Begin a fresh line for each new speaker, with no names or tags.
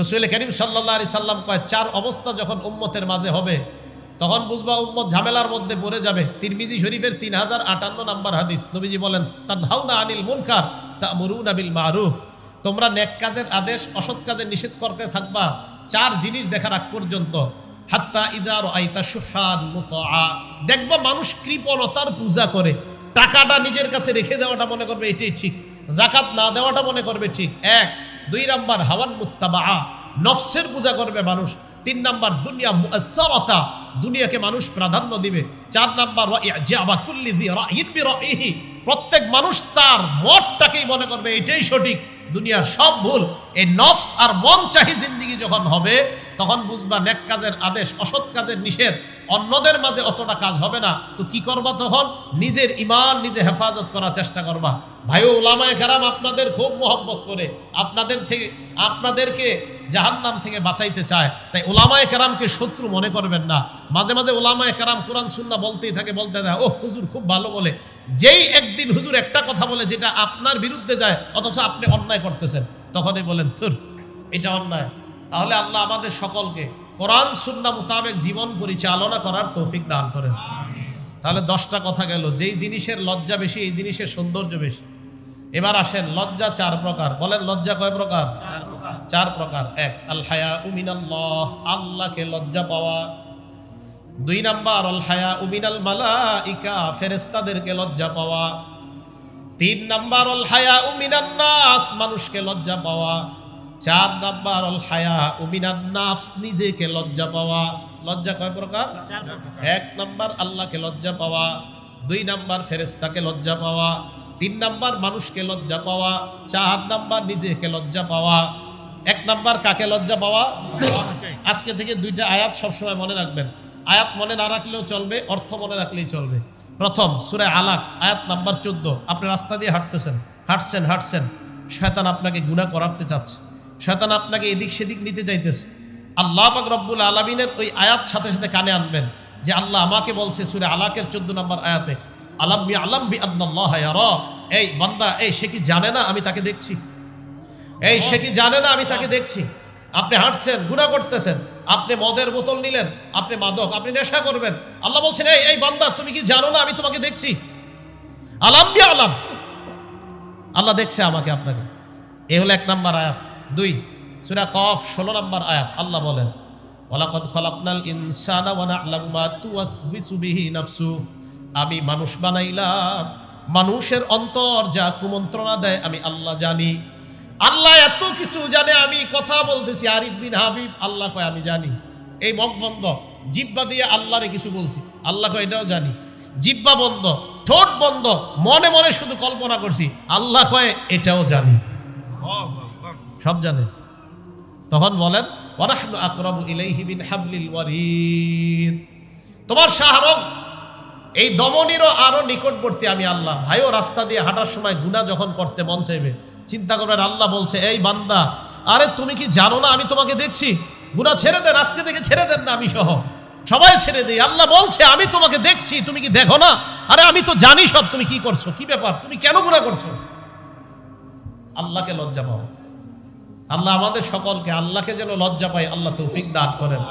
রসুল করিম সাল্লাহ আলি সাল্লাম কয়, চার অবস্থা যখন উম্মতের মাঝে হবে, তখন বুঝবা উম্মত ঝামেলার মধ্যে পড়ে যাবে। তিরমিজি শরীফের তিন হাজার আটান্ন নাম্বার হাদিস, নবীজি বলেন, তানহাউনা আনিল মুনকার তা মরুন আবিল মারুফ। তোমরা নেক কাজের আদেশ, অসৎ কাজে নিষেধ করতে থাকবা, চার জিনিস দেখার আগ পর্যন্ত। হাত্তা ইদার আইতা সুহান মুতআ। দেখবা মানুষ কৃপণতার পূজা করে, টাকাটা নিজের কাছে রেখে দেওয়াটা মনে করবে এটাই ঠিক জাকাত না দেওয়াটা মনে করবে ঠিক। এক দুই নাম্বার হাওয়ান মুত্তাবা নফসের পূজা করবে মানুষ। তিন নাম্বার দুনিয়া মুআসসারাতা, দুনিয়াকে মানুষ প্রাধান্য দিবে। চার নাম্বার প্রত্যেক মানুষ তার মতটাকেই মনে করবে, এটাই সঠিক। দুনিয়ার সব ভুল, এই নফস আর মন চাহি জিন্দিগি যখন হবে তখন বুঝবা নেক কাজের আদেশ, অসৎ কাজের নিষেধ। অন্যদের মাঝে অতটা কাজ হবে না। তো কি করবা তখন? নিজের ইমান নিজে হেফাজত করার চেষ্টা করবা। ভাই ওলামায় কারাম, আপনাদের খুব মহব্বত করে, আপনাদের থেকে, আপনাদেরকে জাহান্নাম থেকে বাঁচাইতে চায়। তাই ওলামায় কারামকে শত্রু মনে করবেন না। মাঝে মাঝে ওলামায় কারাম কোরআন, সুন্না বলতেই থাকে, বলতে দেয় ও হুজুর খুব ভালো বলে। যেই একদিন হুজুর একটা কথা বলে, যেটা আপনার বিরুদ্ধে যায়, অথচ আপনি অন্যায় করতেছেন, তখনই বলেন থুর এটা অন্যায়। তাহলে আল্লাহ আমাদের সকলকে কোরআন সুন্না মোতাবেক জীবন পরিচালনা করার তৌফিক দান করেন। তাহলে দশটা কথা গেল, যেই জিনিসের লজ্জা বেশি, এই জিনিসের সৌন্দর্য বেশি। এবার আসেন, লজ্জা চার প্রকার। বলেন, লজ্জা কয় প্রকার? চার প্রকার। এক আল হায়া উমিনাল্লাহ আল্লাহকে লজ্জা পাওয়া। দুই নাম্বার আল উমিনাল মালাইকা ফেরেস্তাদেরকে লজ্জা পাওয়া। তিন নাম্বার অল হায়া উমিনান নাস, মানুষকে লজ্জা পাওয়া। চার নাম্বার অল হায়া উমিনান নাফস নিজেকে লজ্জা পাওয়া। লজ্জা কয় প্রকার? এক নাম্বার আল্লাহকে লজ্জা পাওয়া দুই নাম্বার ফেরেস্তাকে লজ্জা পাওয়া তিন নাম্বার মানুষকে লজ্জা পাওয়া চার নাম্বার নিজেকে লজ্জা পাওয়া। এক নাম্বার কাকে লজ্জা পাওয়া? আজকে থেকে দুইটা আয়াত সবসময় মনে রাখবেন। আয়াত মনে না রাখলেও চলবে অর্থ মনে রাখলেই চলবে। প্রথম সুরে আলাক আয়াত নাম্বার চোদ্দ। আপনি রাস্তা দিয়ে হাঁটতেছেন হাঁটছেন হাঁটছেন। শয়তান আপনাকে গুণা করাতে চাচ্ছে। শয়তান আপনাকে এদিক সেদিক নিতে চাইতেছে। আল্লাহ পাক রব্বুল আলমিনের ওই আয়াত সাথে সাথে কানে আনবেন যে আল্লাহ আমাকে বলছে সুরে আলাকের চোদ্দ নম্বর আয়াতে, আলাম বি আলাম বি আল্লাহ এই বান্দা, এই সে কি জানে না আমি তাকে দেখছি? এই সে কি জানে না আমি তাকে দেখছি? আপনি হাঁটছেন গুণা করতেছেন, আপনি মদের বোতল নিলেন, আপনি মাদক, আপনি নেশা করবেন। আল্লাহ বলছেন, এই এই বান্দা, তুমি কি জানো না আমি তোমাকে দেখছি? আলাম বি আলাম আল্লাহ দেখছে আমাকে আপনাকে। এ হলো এক নাম্বার আয়াত। দুই, সুরা কফ ষোলো নাম্বার আয়াত, আল্লাহ বলেন, ওয়ালাকাদ খালাকনাল ইনসানা ওয়া না'লামু মা তুওয়াসবিসু নাফসু। আমি মানুষ বানাইলাম, মানুষের অন্তর যা কুমন্ত্রণা দেয় আমি আল্লাহ জানি। আল্লাহ এত কিছু জানে, আমি কথা বলতেছি, আরিফ বিন হাবিব আল্লাহ কয়, আমি জানি। এই মগ বন্ধ, জিব্বা দিয়ে আল্লাহরে কিছু বলছি, আল্লাহ কয়, এটাও জানি। জিব্বা বন্ধ, ঠোঁট বন্ধ, মনে মনে শুধু কল্পনা করছি, আল্লাহ কয়, এটাও জানি। সব জানে। তখন বলেন তোমার শাহরগ এই দমনেরও আরও নিকটবর্তী আমি আল্লাহ। ভাইও রাস্তা দিয়ে হাঁটার সময় গুনাহ যখন করতে মন চাইবে, চিন্তা করবেন, আল্লাহ বলছে, এই বান্দা, আরে তুমি কি জানো না আমি তোমাকে দেখছি? গুনাহ ছেড়ে দেন, আজকে থেকে ছেড়ে দেন না আমি সহ। সবাই ছেড়ে দেই। আল্লাহ বলছে, আমি তোমাকে দেখছি, তুমি কি দেখো না? আরে আমি তো জানি সব, তুমি কি করছ? কি ব্যাপার? তুমি কেন গুনাহ করছ? আল্লাহকে লজ্জা পাও। আল্লাহ আমাদের সকলকে আল্লাহকে যেন লজ্জা পায় আল্লাহ তৌফিক দান করেন।